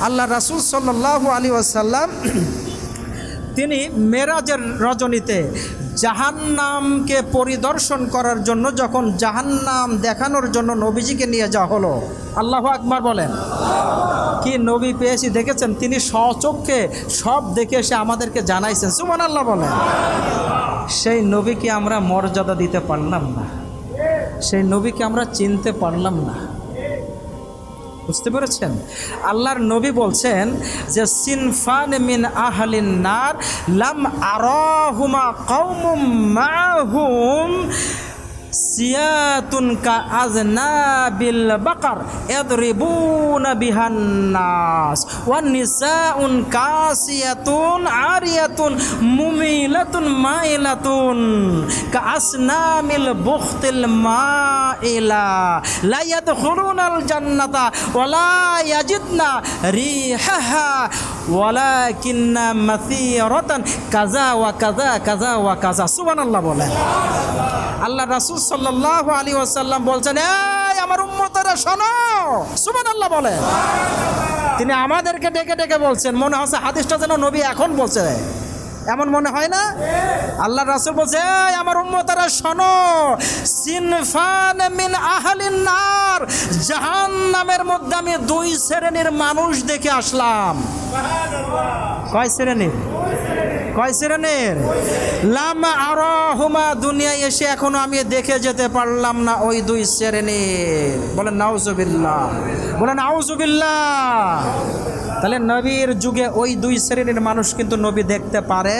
আল্লাহ রাসুল সাল্লাহ আলী আসাল্লাম তিনি মেরাজের রজনীতে জাহান্নামকে পরিদর্শন করার জন্য যখন জাহান্নাম দেখানোর জন্য নবীজিকে নিয়ে যাওয়া হলো, আল্লাহ আকবার বলেন। কি নবী পেয়েছি দেখেছেন? তিনি স্বচক্ষে সব দেখে এসে আমাদেরকে জানাইছেন। সুমান আল্লাহ বলেন। সেই নবীকে আমরা মর্যাদা দিতে পারলাম না। সেই নবীকে আমরা চিনতে পারলাম না। বুঝতে পেরেছেন? আল্লাহর নবী বলছেন যে সিনফান মিন আহলিন নার লাম আরাহুমা কওমুম মাহুম সিয়াতুন কা আজনাবিল বাকার ইয়াদরিবুনা বিহান নাস। ওয়ান নিসাউন কাসিয়াতুন আরিয়াতুন মুমিলাতুন মাইলাতুন কা আসনামিল বুখতিল মাইলা। লা ইয়াদখুলুনাল জান্নাতা ওয়ালা ইয়াজিদনা রিহাহা। ওয়ালাকিন্না মাসিরাতান কাযা ওয়া কাযা কাযা ওয়া কাযা। সুবহানাল্লাহ বলেন। আল্লাহ রাসূল সাল্লাল্লাহু আলী ওয়াসাল্লাম বলছেন, এই আমার উম্মতরা, শোনো। সুবহানাল্লাহ বলেন তিনি আমাদেরকে ডেকে ডেকে বলছেন, মনে হচ্ছে হাদিসটা যেন নবী এখন বলছে। এমন মনে হয় না? আল্লাহ রাসূল বলছে আমার উম্মতরা শোনো সিনফান মিন আহলিন নার জাহান্নামের মধ্যে আমি দুই শ্রেণির মানুষ দেখে আসলাম। কয় শ্রেণির? কয় শ্রেণির? লাম আর আরহুমা দুনিয়ায় এসে এখনও আমি দেখে যেতে পারলাম না ওই দুই শ্রেণির। বলেন নাউজুবিল্লাহ। বলেন নাউজুবিল্লাহ। তাহলে নবীর যুগে ওই দুই শ্রেণির মানুষ কিন্তু নবী দেখতে পারে।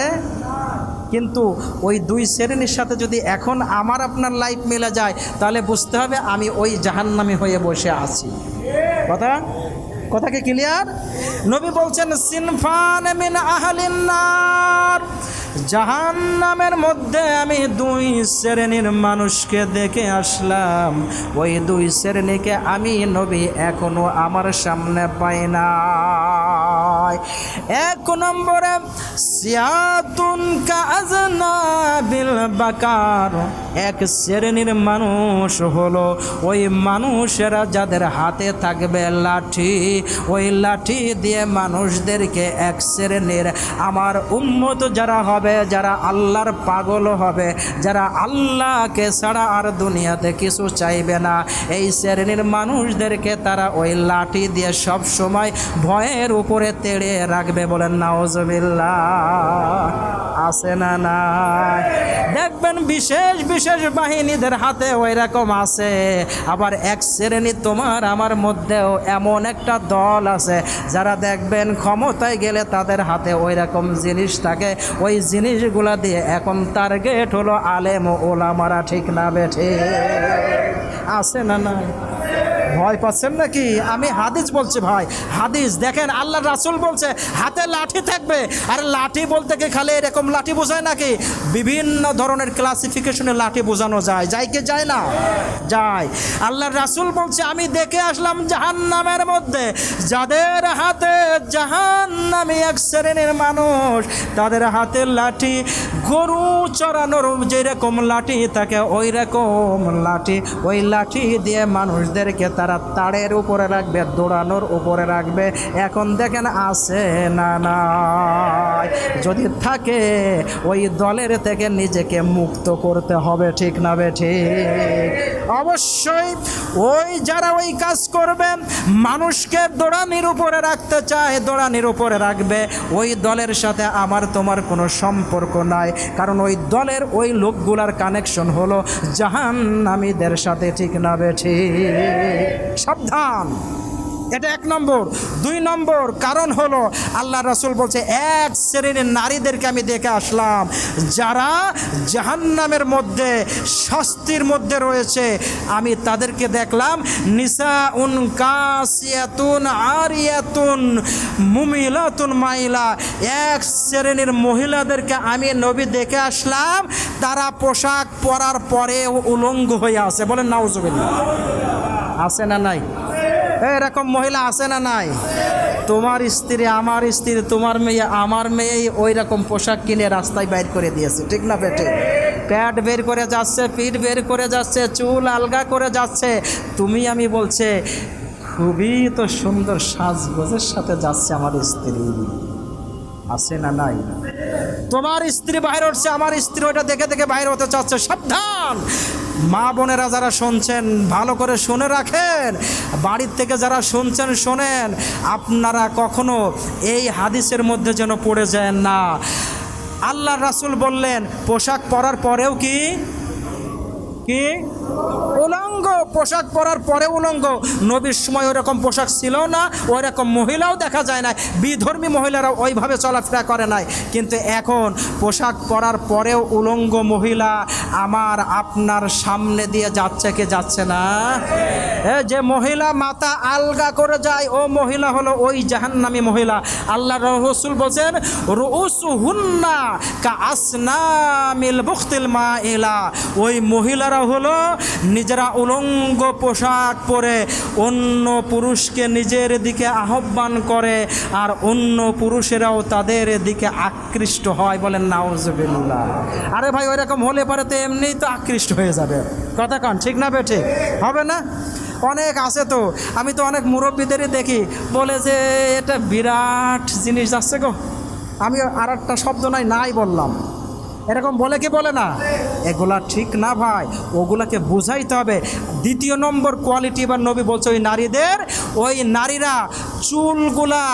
কিন্তু ওই দুই শ্রেণির সাথে যদি এখন আমার আপনার লাইফ মেলে যায়, তাহলে বুঝতে হবে আমি ওই জাহান্নামি হয়ে বসে আছি। কথা? কথা কি ক্লিয়ার নবী বলছেন, সিনফান মিন আহলিন নার। জাহান্নামের মধ্যে আমি দুই শ্রেণির মানুষকে দেখে আসলাম। ওই দুই শ্রেণীকে আমি নবী এখনও আমার সামনে পাই নাই এক নম্বরে সিয়াতুন কাজনা বিল বাকার। এক শ্রেণির মানুষ হলো, ওই মানুষেরা যাদের হাতে থাকবে লাঠি, ওই লাঠি দিয়ে মানুষদেরকে এক শ্রেণির আমার উম্মত যারা হবে, যারা আল্লাহর পাগল হবে, যারা আল্লাহকে ছাড়া আর দুনিয়াতে কিছু চাইবে না, এই শ্রেণির মানুষদেরকে তারা ওই লাঠি দিয়ে সব সময় ভয়ের উপরে তেড়ে রাখবে বলেন নাওজবিল্লা আছে না না দেখবেন বিশেষ বিশেষ বাহিনীদের হাতে ওই রকম আছে। আবার এক শ্রেণি তোমার আমার মধ্যেও এমন একটা দল আছে, যারা দেখবেন ক্ষমতায় গেলে তাদের হাতে ওই রকম জিনিস থাকে। ওই জিনিসগুলা দিয়ে এখন টার্গেট হলো আলেম ওলামারা, ঠিক না বেঠে আছে না না ভয় পাচ্ছেন নাকি? আমি হাদিস বলছি ভাই, হাদিস। দেখেন, আল্লাহ রাসুল বলছে, হাতে লাঠি থাকবে। আর লাঠি বলতে কি খালি এরকম লাঠি বোঝায় নাকি? বিভিন্ন ধরনের ক্লাসিফিকেশনে লাঠি বোঝানো যায়। যায় কি যায় না? যায়। আল্লাহ রাসুল বলছে, আমি দেখে আসলাম জাহান নামের মধ্যে। যাদের হাতে জাহান্নামি এক শ্রেণির মানুষ, তাদের হাতে লাঠি, গরু চড়ানোর যেরকম লাঠি থাকে ওই রকম লাঠি, ওই লাঠি দিয়ে মানুষদেরকে তারা তাড়ের উপরে রাখবে, দৌড়ানোর উপরে রাখবে। এখন দেখেন আছে না নাই। যদি থাকে, ওই দলের থেকে নিজেকে মুক্ত করতে হবে, ঠিক না বে ঠিক? অবশ্যই ওই যারা ওই কাজ করবে, মানুষকে দোড়ানির উপরে রাখতে চায়, দোড়ানির উপরে রাখবে। ওই দলের সাথে আমার তোমার কোনো সম্পর্ক নাই। কারণ ওই দলের ওই লোকগুলার কানেকশন হলো জাহান্নামীদের সাথে, ঠিক না বেঠি সাবধান। এটা এক নম্বর। দুই নম্বর কারণ হলো আল্লাহ রসুল বলছে, এক শ্রেণির নারীদেরকে আমি দেখে আসলাম, যারা জাহান্নামের মধ্যে, শাস্তির মধ্যে রয়েছে। আমি তাদেরকে দেখলাম নিসা উন কাসিয়াতুন আরিয়াতুন মুমিলাতুন মাইলা। এক শ্রেণির মহিলাদেরকে আমি নবী দেখে আসলাম, তারা পোশাক পরার পরে উলঙ্গ হয়ে আছে। বলেন, নাউজুবিল্লাহ। আছে না নাই? এরকম মহিলা আছে না নাই? তোমার স্ত্রী, আমার স্ত্রী, তোমার মেয়ে, আমার মেয়ে ওই রকম পোশাক কিনে রাস্তায় বাইর করে দিয়েছে। ঠিক না পেটে প্যাট বের করে যাচ্ছে, পিঠ বের করে যাচ্ছে, চুল আলগা করে যাচ্ছে। তুমি আমি বলছে, খুবই তো সুন্দর সাজগোজের সাথে যাচ্ছে আমার স্ত্রী। আছে না নাই? তোমার স্ত্রী বাইরে উঠছে, আমার স্ত্রী ওটা দেখে দেখে বাইরে হতে চাচ্ছে। সাবধান! মা বোনেরা যারা শুনছেন, ভালো করে শুনে রাখেন। বাড়ির থেকে যারা শুনছেন, শোনেন, আপনারা কখনো এই হাদিসের মধ্যে যেন পড়ে যায় না। আল্লাহ রাসূল বললেন, পোশাক পরার পরেও কি? কি? উলঙ্গ পোশাক পরার পরে উলঙ্গ। নবীর সময় ওরকম পোশাক ছিল না ওই রকম মহিলাও দেখা যায় না বিধর্মী মহিলারা ওইভাবে চলাফেরা করে নাই। কিন্তু এখন পোশাক পরার পরেও উলঙ্গ মহিলা আমার আপনার সামনে দিয়ে যাচ্ছে কি যাচ্ছে না? যে মহিলা মাথা আলগা করে যায়, ও মহিলা হলো ওই জাহান্নামী মহিলা। আল্লাহ রসুল বলছেন রুস হুন্না কা আসনামিল বুখতিল মা এলা ওই মহিলারা হলো নিজেরা উলঙ্গ পোশাক পরে অন্য পুরুষকে নিজের দিকে আহ্বান করে আর অন্য পুরুষেরাও তাদের দিকে আকৃষ্ট হয় বলেন নাউজবিল্লাহ। আরে ভাই, ওইরকম হলে পরে তো এমনিই তো আকৃষ্ট হয়ে যাবে। কথা কন, ঠিক না বে ঠিক? হবে না? অনেক আছে তো। আমি তো অনেক মুরব্বীদেরই দেখি, বলে যে এটা বিরাট জিনিস যাচ্ছে গো। আমি আর একটা শব্দ নাই নাই বললাম। এরকম বলে কি বলে না? এগুলা ঠিক না ভাই, ওগুলাকে বুঝাইতে হবে। দ্বিতীয় নম্বর কোয়ালিটি এবার নবী বলছে, ওই নারীদের, ওই নারীরা চুলগুলা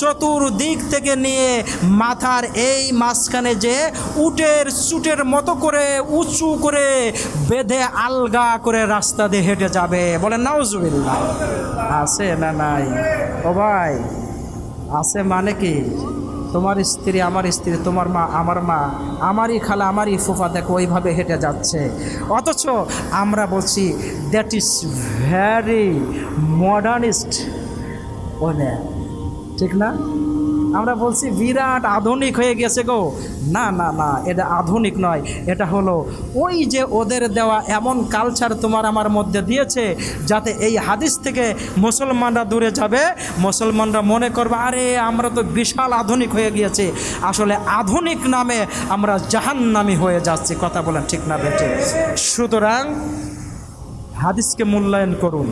চতুর্দিক থেকে নিয়ে মাথার এই মাঝখানে যে উটের চুটের মতো করে উঁচু করে বেঁধে আলগা করে রাস্তা দিয়ে হেঁটে যাবে। বলেন, নাউজুবিল্লাহ। আছে না নাই? ও ভাই, আছে মানে কি? তোমার স্ত্রী, আমার স্ত্রী, তোমার মা, আমার মা, আমারই খালা, আমারই ফুফা, দেখো, ওইভাবে হেঁটে যাচ্ছে। অথচ আমরা বলছি that is very modernist one ঠিক না? আমরা বলছি বিরাট আধুনিক হয়ে গেছে গো। না না না, এটা আধুনিক নয়, এটা হলো ওই যে ওদের দেওয়া এমন কালচার তোমার আমার মধ্যে দিয়েছে যাতে এই হাদিস থেকে মুসলমানরা দূরে যাবে। মুসলমানরা মনে করবে, আরে আমরা তো বিশাল আধুনিক হয়ে গিয়েছে। আসলে আধুনিক নামে আমরা জাহান্নামি হয়ে যাচ্ছি, কথা বলেন ঠিক না বেটে সুতরাং হাদিসকে মূল্যায়ন করুন।